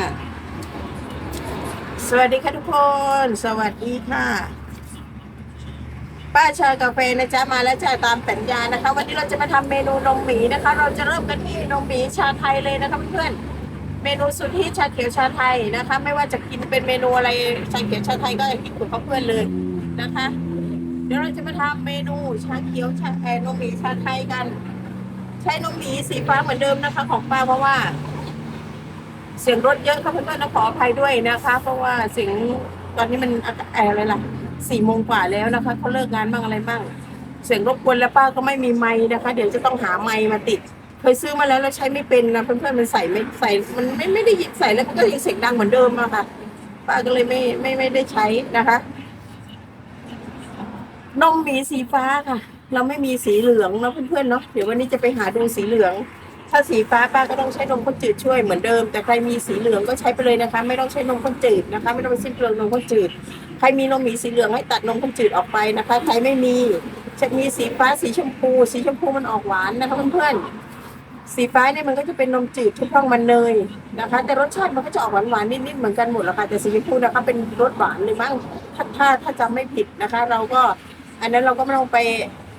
ค่ะ สวัสดีค่ะทุกคน สวัสดีค่ะ ป้าชากาแฟนะจ๊ะมาแล้วจ้ะตามสัญญานะคะ วันนี้เราจะมาทำเมนูนมหมีนะคะ เราจะเริ่มกันที่นมหมีชาไทยเลยนะคะเพื่อนเมนูสุดที่ชาเขียวชาไทยนะคะ ไม่ว่าจะกินเป็นเมนูอะไรชาเขียวชาไทยก็กินกับเพื่อนเลยนะคะ เดี๋ยวเราจะมาทำเมนูชาเขียวชาแอนนมหมีชาไทยกัน ใช้นมหมีสีฟ้าเหมือนเดิมนะคะ ของป้าเพราะว่า เสียงรถเยอะค่ะเพื่อนๆนะขออภัยด้วยนะคะ เพราะว่าเสียงตอนนี้มันอะไรล่ะสี่โมงกว่าแล้วนะคะเขาเลิกงานบ้างอะไรบ้างเสียงรบกวนแล้วป้าก็ไม่มีไม้นะคะ เดี๋ยวจะต้องหาไม้มาติด เคยซื้อมาแล้วแล้วใช้ไม่เป็นนะเพื่อนๆมันใส่ไม่ใส่มันไม่ไม่ได้ยินใส่แล้วมันก็ยังเสียงดังเหมือนเดิมอะค่ะ ป้าก็เลยไม่ไม่ไม่ได้ใช้นะคะนมหมีสีฟ้าค่ะ เราไม่มีสีเหลืองเนาะเพื่อนๆเนาะเดี๋ยววันนี้จะไปหาดูสีเหลือง ถ้าสีฟ้าป้าก็ต้องใช้นมข้นจืดช่วยเหมือนเดิม แต่ใครมีสีเหลืองก็ใช้ไปเลยนะคะ ไม่ต้องใช้นมข้นจืดนะคะ ไม่ต้องไปสิ้นเปลืองนมข้นจืด ใครมีนมหมีสีเหลืองให้ตัดนมข้นจืดออกไปนะคะ ใครไม่มีจะมีสีฟ้าสีชมพู สีชมพูมันออกหวานนะคะเพื่อนๆสีฟ้าเนี่ยมันก็จะเป็นนมจืดทุกช่องมันเนยนะคะ แต่รสชาติมันก็จะออกหวานๆนิดๆเหมือนกันหมดแหละค่ะแต่สีชมพูนะคะเป็นรสหวานเลยมั้งถ้าถ้าถ้าจำไม่ผิดนะคะ เราก็อันนั้นเราก็ไม่ต้องไป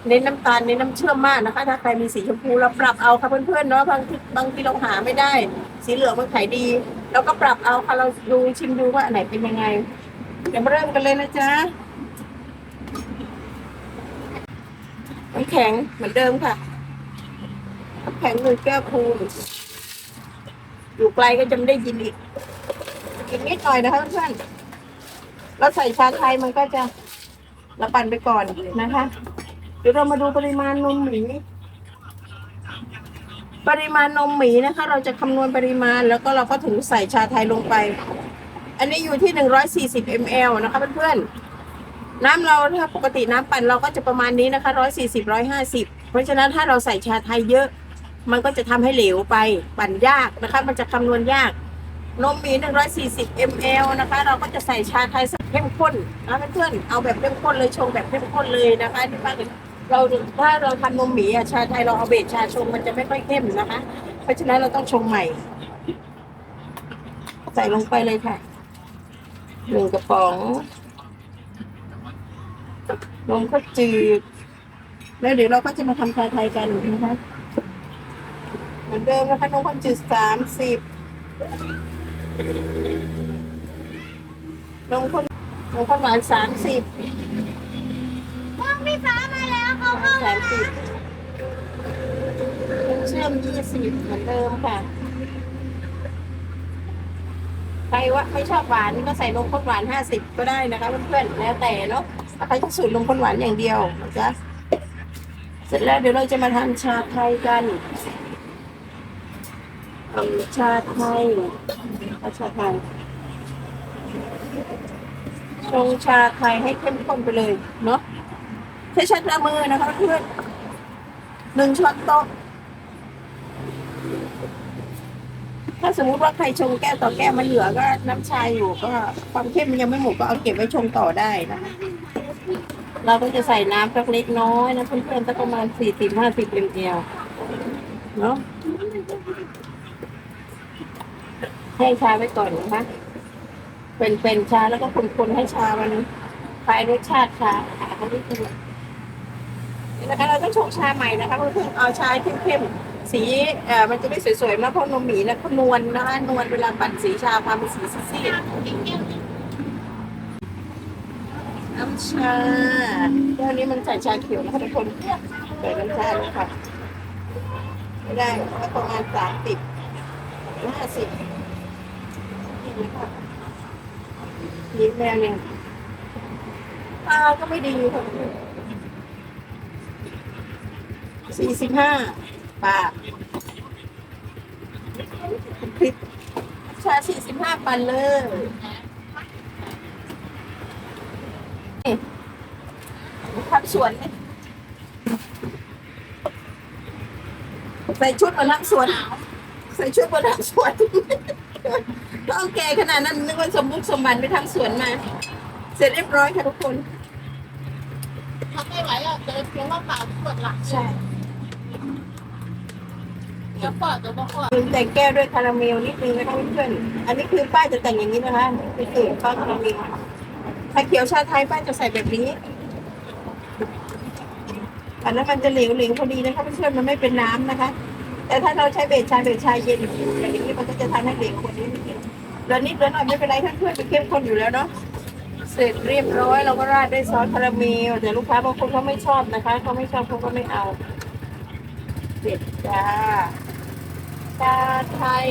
เน้นน้ำตาลเน้นน้ำเชื่อมมากนะคะ ถ้าใครมีสีชมพูเราปรับเอาค่ะเพื่อนๆเนาะบางทีบางทีเราหาไม่ได้ สีเหลืองมันขายดีเราก็ปรับเอาค่ะเราดูชิมดูว่าอันไหนเป็นยังไงเดี๋ยวมาเริ่มกันเลยนะจ๊ะน้ำแข็งเหมือนเดิมค่ะน้ำแข็งหนึ่งแก้วคูณอยู่ไกลก็จะไม่ได้ยินอีกอีกนิดหน่อยนะคะเพื่อนเราใส่ชาไทยมันก็จะเราปั่นไปก่อนนะคะ เดี๋ยวเรามาดูปริมาณนมหมี ปริมาณนมหมีนะคะ เราจะคำนวณปริมาณแล้วก็เราก็ถึงใส่ชาไทยลงไป อันนี้อยู่ที่ 140 ml นะคะเพื่อนๆ น้ำเราถ้าปกติน้ำปั่นเราก็จะประมาณนี้นะคะ 140 150 เพราะฉะนั้นถ้าเราใส่ชาไทยเยอะ มันก็จะทำให้เหลวไปปั่นยากนะคะ มันจะคำนวณยาก นมหมี 140 ml นะคะ เราก็จะใส่ชาไทยสักเข้มข้นนะเพื่อนๆ เอาแบบเข้มข้นเลยชงแบบเข้มข้นเลยนะคะที่ป้า เราถ้าเราทำนมหมีอะชาไทยเราเอาเบสชาชงมันจะไม่ค่อยเข้มนะคะ เพราะฉะนั้นเราต้องชงใหม่ ใส่ลงไปเลยค่ะหนึ่งกระป๋องนมข้าวจืดแล้วเดี๋ยวเราก็จะมาทำชาไทยกันนะคะเหมือนเดิมนะคะนมข้าวจืดสามสิบนมข้นนมข้นหวานสามสิบ พี่ฟ้ามาแล้วเขาเข้าสามสิบนมเชื่อมยี่สิบเหมือนเดิมค่ะ ใครว่าไม่ชอบหวานก็ใส่นมข้นหวานห้าสิบก็ได้นะคะเพื่อนๆ แล้วแต่เนาะใครจะสูตรนมข้นหวานอย่างเดียวนะจ๊ะเสร็จแล้วเดี๋ยวเราจะมาทำชาไทยกันทำชาไทยเอาชาไทยชงชาไทยให้เข้มข้นไปเลยเนาะ ใช้ช้อนละมือนะคะเพื่อนหนึ่งช้อนโต๊ะถ้าสมมุติว่าใครชงแก้วต่อแก้วมันเหลือก็น้ำชาอยู่ก็ความเข้มมันยังไม่หมดก็เอาเก็บไว้ชงต่อได้นะคะเราก็จะใส่น้ำสักเล็กน้อยนะเพื่อนๆสักประมาณสี่สิบห้าสิบมลเนาะให้ชาไว้ก่อนนะคะ เป็นเป็นชาแล้วก็คนๆให้ชามันคลายรสชาติชาเขาที่คือ นะคะเราต้องชงชาใหม่นะคะเพื่อนเอาชาเข้มๆสีเอ่อมันจะไม่สวยๆมากเพราะนมหมีนะเขานวลนะคะนวลเวลาปั่นสีชาความเป็นสีซีดๆน้ำชาเดี๋ยวนี้มันใส่ชาเขียวนะคะทุกคนใส่น้ำชาลงค่ะไม่ได้ก็ประมาณสามสิบห้าสิบนี่แมวเนี่ยตาก็ไม่ดีค่ะ สี่สิบห้าบาทพริกชาสี่สิบห้าปันเลยนี่ทำสวนนี่ใส่ชุดมาทำสวน ใส่ชุดมาทำสวนต้องแก่ขนาดนั้นนึกว่าสมบุกสมบัติไปทำสวนมา เสร็จเรียบร้อยค่ะทุกคนทำไม่ไหวอะเจอเพียงว่าเปล่าปวดหลังใช่ เดี๋ยวปอดตัวปอดคือแต่งแก้วด้วยคาราเมลนิดนึงนะคะเพื่อนๆอันนี้คือป้าจะแต่งอย่างนี้นะคะนี่คือป้าคาราเมลชาเขียวชาไทยป้าจะใส่แบบนี้ อันนั้นมันจะเหลวเหลวๆพอดีนะคะเพื่อนๆมันไม่เป็นน้ำนะคะ แต่ถ้าเราใช้เบสชาเบสชาเย็นอย่างนี้มันก็จะทำให้เหลวกว่านี้นิดนึงแล้วนิดแล้วหน่อยไม่เป็นไรเพื่อนๆไปเข้มข้นอยู่แล้วเนาะเสร็จเรียบร้อยเราก็ราดด้วยซอสคาราเมลแต่ลูกค้าบางคนเขาไม่ชอบนะคะเขาไม่ชอบเขาก็ไม่เอา เสร็จจ้า ชาไทย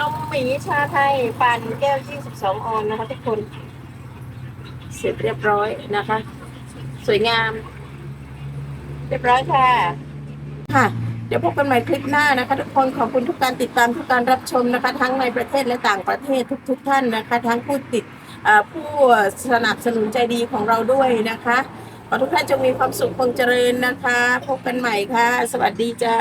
นมหมีชาไทย ปั่นแก้ว22องออนนะคะทุกคน เสร็จเรียบร้อยนะคะ สวยงาม เรียบร้อยค่ะ ค่ะ เดี๋ยวพบกันใหม่คลิปหน้านะคะ ทุกคนขอบคุณทุกการติดตามทุกการรับชมนะคะ ทั้งในประเทศและต่างประเทศทุก ๆท่านนะคะ ทั้งผู้ติดผู้สนับสนุนใจดีของเราด้วยนะคะ ขอทุกท่านจงมีความสุขคงเจริญนะคะ พบกันใหม่ค่ะ สวัสดีจ้า